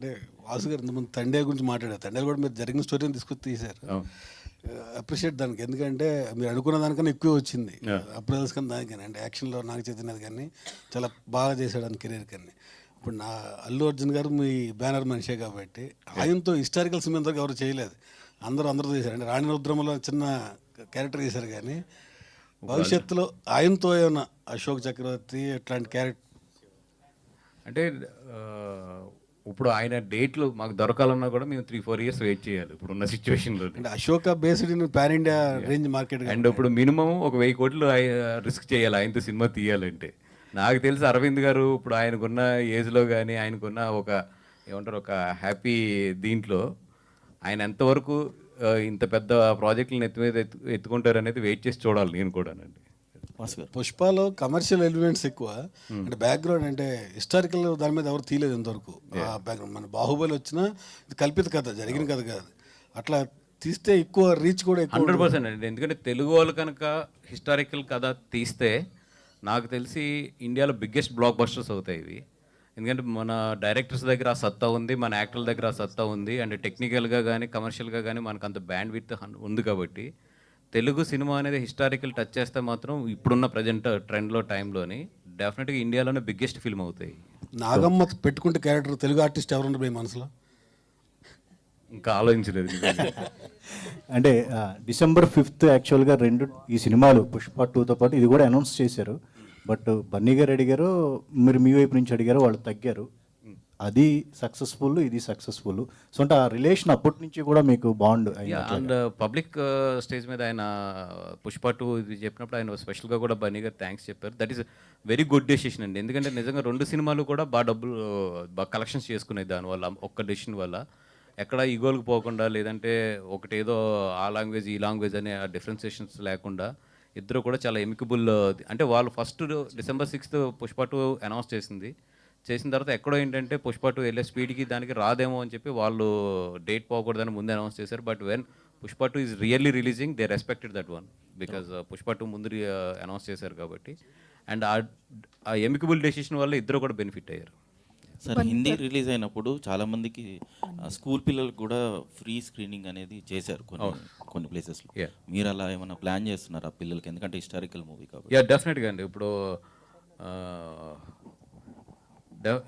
అంటే వాసు గారు ఇంతకుముందు తండే గురించి మాట్లాడారు. తండే కూడా మీరు జరిగిన స్టోరీని తీసుకొచ్చి తీశారు. అప్రిషియేట్ దానికి. ఎందుకంటే మీరు అనుకున్న దానికన్నా ఎక్కువ వచ్చింది. అప్రైల్స్ కన్నా దానికని అంటే యాక్షన్లో నాకు చెందినది కానీ చాలా బాగా చేశాడు అని కెరీర్ కానీ. ఇప్పుడు నా అల్లు అర్జున్ గారు మీ బ్యానర్ మనిషే కాబట్టి ఆయనతో హిస్టారికల్ సినిమా ఇంతవరకు ఎవరు చేయలేదు. అందరూ అందరూ చేశారు. అంటే రాణి రుద్రమలో చిన్న క్యారెక్టర్ చేశారు కానీ భవిష్యత్తులో ఆయనతో ఏమైనా అశోక్ చక్రవర్తి ఇట్లాంటి క్యారెక్టర్ అంటే ఆ, ఇప్పుడు ఆయన డేట్లు మాకు దొరకాలన్నా కూడా మేము త్రీ ఫోర్ ఇయర్స్ వెయిట్ చేయాలి ఇప్పుడు ఉన్న సిచ్యువేషన్లో Ashoka based in pan India range market and ఇప్పుడు మినిమం ఒక వెయ్యి కోట్లు రిస్క్ చేయాలి ఆయనతో సినిమా తీయాలంటే. నాకు తెలిసి అరవింద్ గారు ఇప్పుడు ఆయనకున్న ఏజ్లో కానీ ఆయనకున్న ఒక ఏమంటారు ఒక హ్యాపీ దీంట్లో ఆయన ఎంతవరకు ఇంత పెద్ద ప్రాజెక్టులను ఎత్తు మీద ఎత్తు ఎత్తుకుంటారు అనేది వెయిట్ చేసి చూడాలి నేను కూడానండి. పుష్పలో కమర్షియల్ ఎలిమెంట్స్ ఎక్కువ. అంటే బ్యాక్గ్రౌండ్ అంటే హిస్టారికల్ దాని మీద ఎవరు తీయలేదు ఇంతవరకు. ఆ బ్యాక్గ్రౌండ్ మన బాహుబలి వచ్చినా ఇది కల్పిత కథ జరిగిన కథ కాదు. అట్లా తీస్తే ఎక్కువ రీచ్ కూడా ఎక్కువ హండ్రెడ్ పర్సెంట్. అండి ఎందుకంటే తెలుగు వాళ్ళు కనుక హిస్టారికల్ కథ తీస్తే నాకు తెలిసి ఇండియాలో బిగ్గెస్ట్ బ్లాక్ బస్టర్స్ అవుతాయి ఇవి. ఎందుకంటే మన డైరెక్టర్స్ దగ్గర ఆ సత్తా ఉంది మన యాక్టర్ల దగ్గర ఆ సత్తా ఉంది. అండ్ టెక్నికల్గా కానీ కమర్షియల్గా కానీ మనకు అంత బ్యాండ్ విత్ ఉంది కాబట్టి తెలుగు సినిమా అనేది హిస్టారికల్ టచ్ చేస్తే మాత్రం ఇప్పుడున్న ప్రజెంట్ ట్రెండ్లో టైంలోని డెఫినెట్గా ఇండియాలోనే బిగ్గెస్ట్ ఫిల్మ్ అవుతాయి. నాగమ్మ పెట్టుకుంటే క్యారెక్టర్ తెలుగు ఆర్టిస్ట్ ఎవరున్నారు మీ మనసులో? ఇంకా ఆలోచించలేదు. అంటే డిసెంబర్ ఫిఫ్త్ యాక్చువల్గా రెండు ఈ సినిమాలు పుష్ప టూతో పాటు ఇది కూడా అనౌన్స్ చేశారు. బట్ బన్నీ గారు అడిగారు మీరు మీ వైపు నుంచి అడిగారు వాళ్ళు తగ్గారు. అది సక్సెస్ఫుల్ ఇది సక్సెస్ఫుల్ సో అంటే ఆ రిలేషన్ అప్పటి నుంచి కూడా మీకు bond and public stage uh, మీద ఆయన పుష్ప టూ ఇది చెప్పినప్పుడు ఆయన స్పెషల్గా కూడా బన్నీ గారు థ్యాంక్స్ చెప్పారు. That is very good decision అండి. ఎందుకంటే నిజంగా రెండు సినిమాలు కూడా బాగా డబ్బులు బాగా కలెక్షన్స్ చేసుకునేది దానివల్ల ఒక్క డెసిషన్ వల్ల. ఎక్కడ ఈగోలకు పోకుండా లేదంటే ఒకటి ఏదో ఆ లాంగ్వేజ్ ఈ లాంగ్వేజ్ అనే డిఫరెన్సియేషన్స్ లేకుండా ఇద్దరు కూడా చాలా ఎమికబుల్ అంటే వాళ్ళు first December sixth Pushpa two announce చేసింది. చేసిన తర్వాత ఎక్కడో ఏంటంటే పుష్ప టూ వెళ్ళే స్పీడ్కి దానికి రాదేమో అని చెప్పి వాళ్ళు డేట్ పోకూడదని ముందే అనౌన్స్ చేశారు. But when Pushpa two is really releasing they respected that one. Because Pushpa two ముందు అనౌన్స్ చేశారు కాబట్టి. అండ్ ఆ ఎమికబుల్ డెసిషన్ వల్ల ఇద్దరు కూడా బెనిఫిట్ అయ్యారు. సార్ హిందీ రిలీజ్ అయినప్పుడు చాలా మందికి ఆ, స్కూల్ పిల్లలకు కూడా ఫ్రీ స్క్రీనింగ్ అనేది చేశారు కొన్ని కొన్ని ప్లేసెస్లో. మీరు అలా ఏమైనా ప్లాన్ చేస్తున్నారా పిల్లలకి? ఎందుకంటే హిస్టారికల్ మూవీ కాబట్టి. యా డెఫినెట్గా అండి. ఇప్పుడు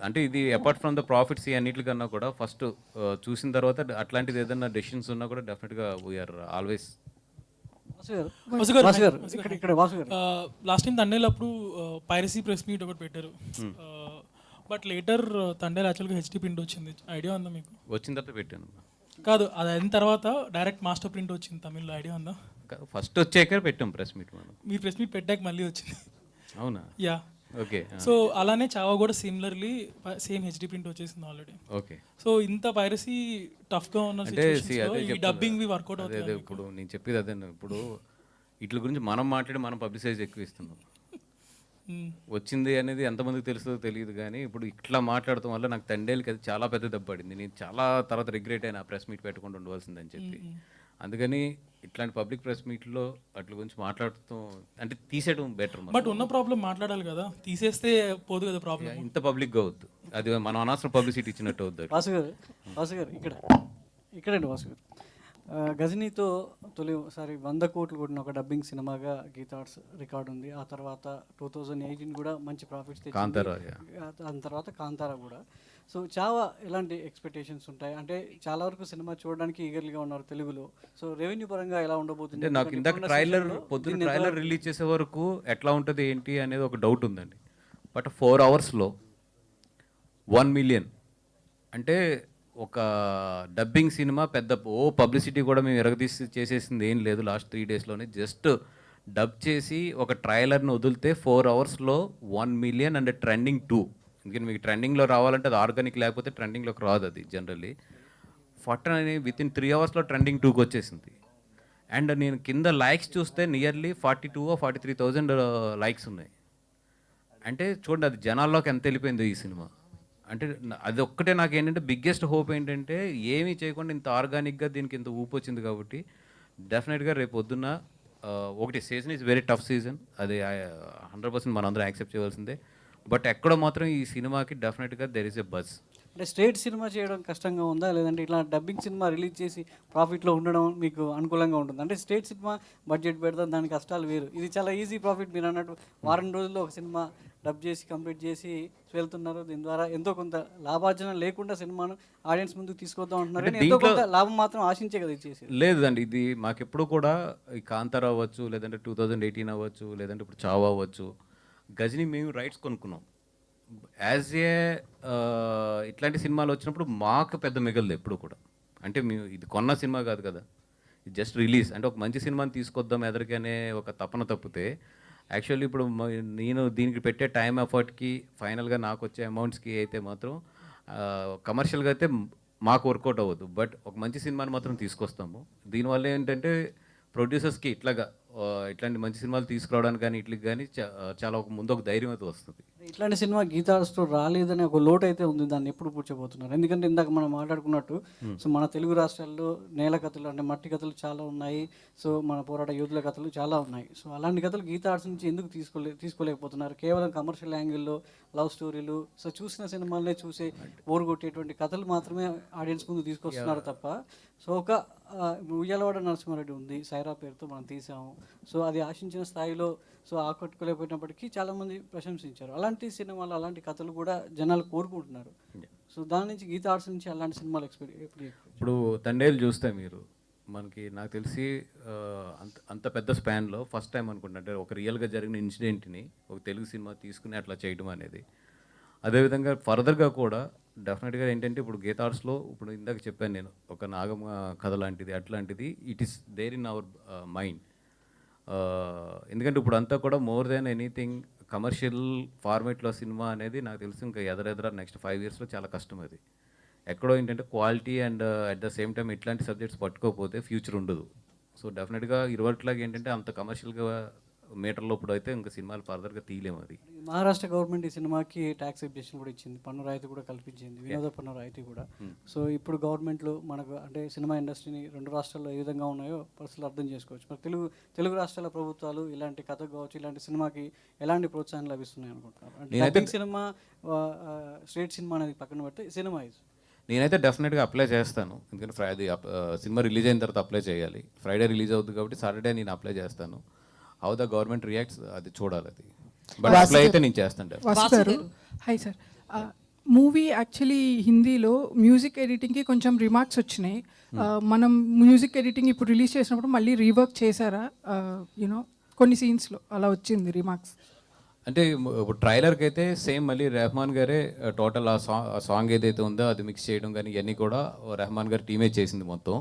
అంటే ఇది అపార్ట్ ఫ్రమ్ ద ప్రాఫిట్స్ ఈ అన్నిటికన్నా కూడా ఫస్ట్ చూసిన తర్వాత అట్లాంటిది ఏదైనా డెసిషన్స్ ఉన్నా కూడా డెఫినెట్గా వీఆర్ ఆల్వేస్ లాస్ట్ టైం తండేలప్పుడు పైరసీ ప్రెస్ మీట్ ఒకటి పెట్టారు. బట్ లేటర్ తండేలు యాక్చువల్గా హెచ్డి ప్రింట్ వచ్చింది. ఐడియా ఉందా మీకు? వచ్చిన తర్వాత పెట్టాను. కాదు అది అయిన తర్వాత డైరెక్ట్ మాస్టర్ ప్రింట్ వచ్చింది తమిళ్ళో. ఐడియా ఉందా? ఫస్ట్ వచ్చాక పెట్టాం ప్రెస్ మీట్ మనం. మీరు ప్రెస్ మీట్ పెట్టాక మళ్ళీ వచ్చింది. అవునా? యా ఓకే సో అలానే చావా కూడా సిమిలర్లీ సేమ్ హెచ్డి ప్రింట్ వచ్చేసింది ఆల్రెడీ ఓకే సో ఇంత పైరసీ ఉన్న అదే ఈ చెప్తున్నా. డబ్బింగ్ వి వర్కౌట్ అవుతుంది ఇప్పుడు నేను చెప్పేది అదే ఇప్పుడు వీటి గురించి మనం మాట్లాడి మనం పబ్లిసైజ్ ఎక్కువ ఇస్తున్నాం. వచ్చింది అనేది ఎంతమందికి తెలుస్తుందో తెలియదు కానీ ఇప్పుడు ఇట్లా మాట్లాడటం వల్ల నాకు తండేలకి అది చాలా పెద్ద దెబ్బ పడింది. నేను చాలా తర్వాత రిగ్రెట్ అయినా ప్రెస్ మీట్ పెట్టకుండా ఉండవలసిందని చెప్పి. అందుకని ఇట్లాంటి పబ్లిక్ ప్రెస్ మీట్లో అట్ల గురించి మాట్లాడుతూ అంటే తీసేయడం బెటర్ బట్ ఉన్న ప్రాబ్లం మాట్లాడాలి కదా. తీసేస్తే పోదు కదా ప్రాబ్లం. ఇంత పబ్లిక్గా అవుద్దు అది మనం అనవసరం పబ్లిసిటీ ఇచ్చినట్టు అవుద్దు వాసు గారు వాసు గారు ఇక్కడ ఇక్కడండి వాసు గారు గజనీతో తొలిసారి వంద కోట్లు కొట్టిన ఒక డబ్బింగ్ సినిమాగా గీతార్ట్స్ రికార్డ్ ఉంది. ఆ తర్వాత టూ థౌజండ్ ఎయిటీన్ కూడా మంచి ప్రాఫిట్స్. దాని తర్వాత కాంతారా కూడా. సో చాలా ఎలాంటి ఎక్స్పెక్టేషన్స్ ఉంటాయి? అంటే చాలా వరకు సినిమా చూడడానికి ఈగర్లీగా ఉన్నారు తెలుగులో. సో రెవెన్యూ పరంగా ఎలా ఉండబోతుంది? నాకు ఇందాక ఇప్పుడున్న ట్రైలర్ పొద్దున్న దీన్ని ట్రైలర్ రిలీజ్ చేసే వరకు ఎట్లా ఉంటుంది ఏంటి అనేది ఒక డౌట్ ఉందండి. బట్ ఫోర్ అవర్స్లో వన్ మిలియన్ అంటే ఒక డబ్బింగ్ సినిమా పెద్ద ఓ పబ్లిసిటీ కూడా మేము ఎరగదీసి చేసేసింది ఏం లేదు లాస్ట్ త్రీ డేస్లోనే జస్ట్ డబ్ చేసి ఒక ట్రైలర్ని వదిలితే ఫోర్ అవర్స్లో one million and trending two ఎందుకంటే మీకు ట్రెండింగ్లో రావాలంటే అది ఆర్గానిక్ లేకపోతే ట్రెండింగ్లోకి రాదు అది జనరల్లీ ఫటన్ అని విత్ ఇన్ త్రీ అవర్స్లో ట్రెండింగ్ టూకి వచ్చేసింది. అండ్ నేను కింద లైక్స్ చూస్తే nearly forty two forty three thousand likes ఉన్నాయి. అంటే చూడండి అది జనాల్లోకి ఎంత వెళ్ళిపోయిందో ఈ సినిమా. అంటే అది ఒక్కటే నాకు ఏంటంటే బిగ్గెస్ట్ హోప్ ఏంటంటే ఏమీ చేయకుండా ఇంత ఆర్గానిక్గా దీనికి ఇంత ఊపు వచ్చింది కాబట్టి డెఫినెట్గా రేపు పొద్దున్న ఒకటి season is very tough season అది హండ్రెడ్ పర్సెంట్ మనందరం యాక్సెప్ట్ చేయవలసిందే. బట్ ఎక్కడో మాత్రం ఈ సినిమాకి డెఫినెట్గా దెర్ ఇస్ ఎ బజ్ అంటే స్ట్రేట్ సినిమా చేయడం కష్టంగా ఉందా? లేదంటే ఇట్లా డబ్బింగ్ సినిమా రిలీజ్ చేసి ప్రాఫిట్లో ఉండడం మీకు అనుకూలంగా ఉంటుంది? అంటే స్టేట్ సినిమా బడ్జెట్ పెడతాం దాని కష్టాలు వేరు. ఇది చాలా ఈజీ ప్రాఫిట్ మీరు అన్నట్టు వారం రోజుల్లో ఒక సినిమా డబ్ చేసి కంప్లీట్ చేసి వెళ్తున్నారు. దీని ద్వారా ఎంతో కొంత లాభార్జన లేకుండా సినిమాను ఆడియన్స్ ముందుకు తీసుకొద్దాం అంటున్నారు. ఎంతో కొంత లాభం మాత్రం ఆశించే కదా ఇది చేసేది లేదండి. ఇది మాకెప్పుడు కూడా ఈ కాంతార అవ్వచ్చు లేదంటే టూ థౌజండ్ ఎయిటీన్ అవ్వచ్చు లేదంటే ఇప్పుడు చావా అవ్వచ్చు. గజని మేము రైట్స్ కొనుక్కున్నాం. యాజ్ ఏ ఇట్లాంటి సినిమాలు వచ్చినప్పుడు మాకు పెద్ద మిగలదు ఎప్పుడు కూడా. అంటే మేము ఇది కొన్న సినిమా కాదు కదా. ఇది జస్ట్ రిలీజ్ అంటే ఒక మంచి సినిమాని తీసుకొద్దాం ఎదరికి అనే ఒక తపన తప్పితే యాక్చువల్లీ ఇప్పుడు నేను దీనికి పెట్టే టైం ఎఫర్ట్కి ఫైనల్గా నాకు వచ్చే అమౌంట్స్కి అయితే మాత్రం కమర్షియల్గా అయితే మాకు వర్కౌట్ అవ్వదు. బట్ ఒక మంచి సినిమాని మాత్రం తీసుకొస్తాము. దీనివల్ల ఏంటంటే ప్రొడ్యూసర్స్కి ఇట్లాగా ఇట్లాంటి మంచి సినిమాలు తీసుకురావడానికి కానీ ఇట్లకి కానీ చా- చాలా ఒక ముందు ఒక ధైర్యం అయితే వస్తుంది. ఇట్లాంటి సినిమా గీతాస్తో రాలేదనే ఒక లోటు అయితే ఉంది దాన్ని ఎప్పుడు పూడ్చబోతున్నారు. ఎందుకంటే ఇందాక మనం మాట్లాడుకున్నట్టు సో మన తెలుగు రాష్ట్రాల్లో నేల కథలు అంటే మట్టి కథలు చాలా ఉన్నాయి సో మన పోరాట యోధుల కథలు చాలా ఉన్నాయి. సో అలాంటి కథలు గీతా ఆర్ట్స్ నుంచి ఎందుకు తీసుకోలే తీసుకోలేకపోతున్నారు? కేవలం కమర్షియల్ యాంగిల్లో లవ్ స్టోరీలు సో చూసిన సినిమాలనే చూసే బోర్ కొట్టేటువంటి కథలు మాత్రమే ఆడియన్స్ ముందు తీసుకొస్తున్నారు తప్ప సో ఒక ఉయ్యాలవాడ నరసింహారెడ్డి ఉంది సైరా పేరుతో మనం తీసాము. సో అది ఆశించిన స్థాయిలో సో ఆకట్టుకోలేకపోయినప్పటికీ చాలామంది ప్రశంసించారు. అలాంటి సినిమాలు అలాంటి కథలు కూడా జనాలు కోరుకుంటున్నారు. సో దాని నుంచి గీత ఆర్ట్స్ నుంచి అలాంటి సినిమాలు ఎక్స్పెక్ట్ ఇప్పుడు తండేలు చూస్తే మీరు మనకి నాకు తెలిసి అంత అంత పెద్ద స్పాన్లో ఫస్ట్ టైం అనుకుంటా అంటే ఒక రియల్గా జరిగిన ఇన్సిడెంట్ని ఒక తెలుగు సినిమా తీసుకుని అట్లా చేయడం అనేది. అదేవిధంగా ఫర్దర్గా కూడా డెఫినెట్గా ఏంటంటే ఇప్పుడు గీతార్ట్స్లో ఇప్పుడు ఇందాక చెప్పాను నేను ఒక నాగమ్మ కథ లాంటిది అట్లాంటిది it is there in our mind. ఎందుకంటే ఇప్పుడు అంతా కూడా మోర్ దెన్ ఎనీథింగ్ కమర్షియల్ ఫార్మేట్లో సినిమా అనేది నాకు తెలిసి ఇంకా ఎదరెదర నెక్స్ట్ ఫైవ్ ఇయర్స్లో చాలా కష్టం అది. ఎక్కడో ఏంటంటే quality and at the same time ఇట్లాంటి సబ్జెక్ట్స్ పట్టుకోకపోతే ఫ్యూచర్ ఉండదు. సో డెఫినెట్గా ఇరువట్లాగా ఏంటంటే అంత కమర్షియల్గా మీటర్లో ఇప్పుడు అయితే ఇంకా సినిమాలు ఫర్దర్గా తీయలేము అది. మహారాష్ట్ర గవర్నమెంట్ ఈ సినిమాకి ట్యాక్స్ ఎగ్జెషన్ కూడా ఇచ్చింది. పన్ను రాయితీ కూడా కల్పించింది. వినోద పన్ను రాయితీ కూడా. సో ఇప్పుడు గవర్నమెంట్లు మనకు అంటే సినిమా ఇండస్ట్రీని రెండు రాష్ట్రాల్లో ఏ విధంగా ఉన్నాయో పరిస్థితులు అర్థం చేసుకోవచ్చు. మరి తెలుగు తెలుగు రాష్ట్రాల ప్రభుత్వాలు ఇలాంటి కథ కావచ్చు ఇలాంటి సినిమాకి ఎలాంటి ప్రోత్సాహం లభిస్తున్నాయి అనుకుంటున్నారు? అంటే సినిమా స్ట్రేట్ సినిమా అనేది పక్కన పెడితే సినిమా ఇది నేనైతే డెఫినెట్గా అప్లై చేస్తాను. ఎందుకంటే ఫ్రైడే సినిమా రిలీజ్ అయిన తర్వాత అప్లై చేయాలి. ఫ్రైడే రిలీజ్ అవుతుంది కాబట్టి సాటర్డే నేను అప్లై చేస్తాను. హౌ ద గవర్నమెంట్ రియాక్ట్స్ అది చూడాలి అది. బట్ అప్లై అయితే నేను చేస్తాను. definitely. Vasu garu. Hi sir movie actually హిందీలో మ్యూజిక్ ఎడిటింగ్కి కొంచెం రిమార్క్స్ వచ్చినాయి. ఆ, మనం మ్యూజిక్ ఎడిటింగ్ ఇప్పుడు రిలీజ్ చేసినప్పుడు మళ్ళీ రీవర్క్ చేశారా? యూనో కొన్ని సీన్స్లో అలా వచ్చింది రిమార్క్స్ అంటే ఇప్పుడు ట్రైలర్కి అయితే సేమ్ మళ్ళీ రెహమాన్ గారే టోటల్ ఆ సాంగ్ ఆ సాంగ్ ఏదైతే ఉందో అది మిక్స్ చేయడం కానీ ఇవన్నీ కూడా రెహమాన్ గారి టీమే చేసింది మొత్తం.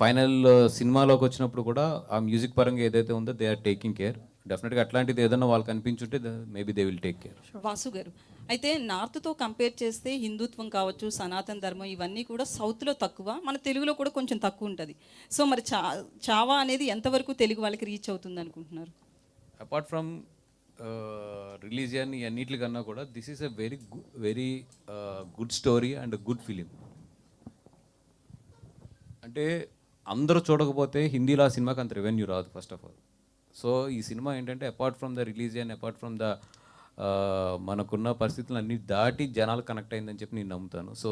ఫైనల్ సినిమాలోకి వచ్చినప్పుడు కూడా ఆ మ్యూజిక్ పరంగా ఏదైతే ఉందో దే ఆర్ టేకింగ్ కేర్ డెఫినెట్గా అట్లాంటిది ఏదైనా వాళ్ళకి అనిపించుంటే maybe they will take care Vasu garu అయితే నార్త్తో కంపేర్ చేస్తే హిందుత్వం కావచ్చు సనాతన ధర్మం ఇవన్నీ కూడా సౌత్లో తక్కువ మన తెలుగులో కూడా కొంచెం తక్కువ ఉంటుంది. సో మరి చా చావా అనేది ఎంతవరకు తెలుగు వాళ్ళకి రీచ్ అవుతుంది అనుకుంటున్నారు? అపార్ట్ ఫ్రమ్ రిలీజియన్ అన్నిటికన్నా కూడా this is a very very good story and good film అంటే అందరూ చూడకపోతే హిందీలో ఆ సినిమాకి అంత రెవెన్యూ రాదు ఫస్ట్ ఆఫ్ ఆల్ సో ఈ సినిమా ఏంటంటే apart from the religion apart from the మనకున్న పరిస్థితులు అన్ని దాటి జనాలు కనెక్ట్ అయిందని చెప్పి నేను నమ్ముతాను. సో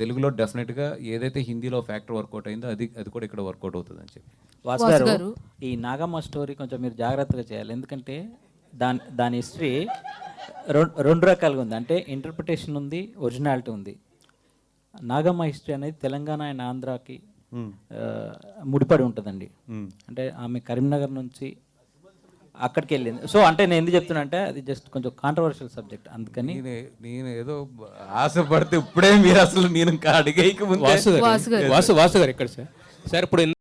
తెలుగులో డెఫినెట్గా ఏదైతే హిందీలో ఫ్యాక్టర్ వర్కౌట్ అయిందో అది అది కూడా ఇక్కడ వర్కౌట్ అవుతుంది అని చెప్పి. వాసు ఈ నాగమ్మ స్టోరీ కొంచెం మీరు జాగ్రత్తగా చేయాలి. ఎందుకంటే దాని దాని హిస్టరీ రెండు రకాలుగా ఉంది. అంటే ఇంటర్ప్రిటేషన్ ఉంది ఒరిజినాలిటీ ఉంది. నాగమ్మ హిస్టరీ అనేది తెలంగాణ అండ్ ఆంధ్రాకి ముడిపడి ఉంటుందండి. అంటే ఆమె కరీంనగర్ నుంచి అక్కడికి వెళ్ళింది. సో అంటే నేను ఎందుకు చెప్తున్నా అంటే అది జస్ట్ కొంచెం కాంట్రవర్షియల్ సబ్జెక్ట్ అందుకని నేను ఏదో ఆశపడితే ఇప్పుడే మీరు అసలు నేను గారు వాసు వాసు గారు ఇక్కడ సార్. సార్ ఇప్పుడు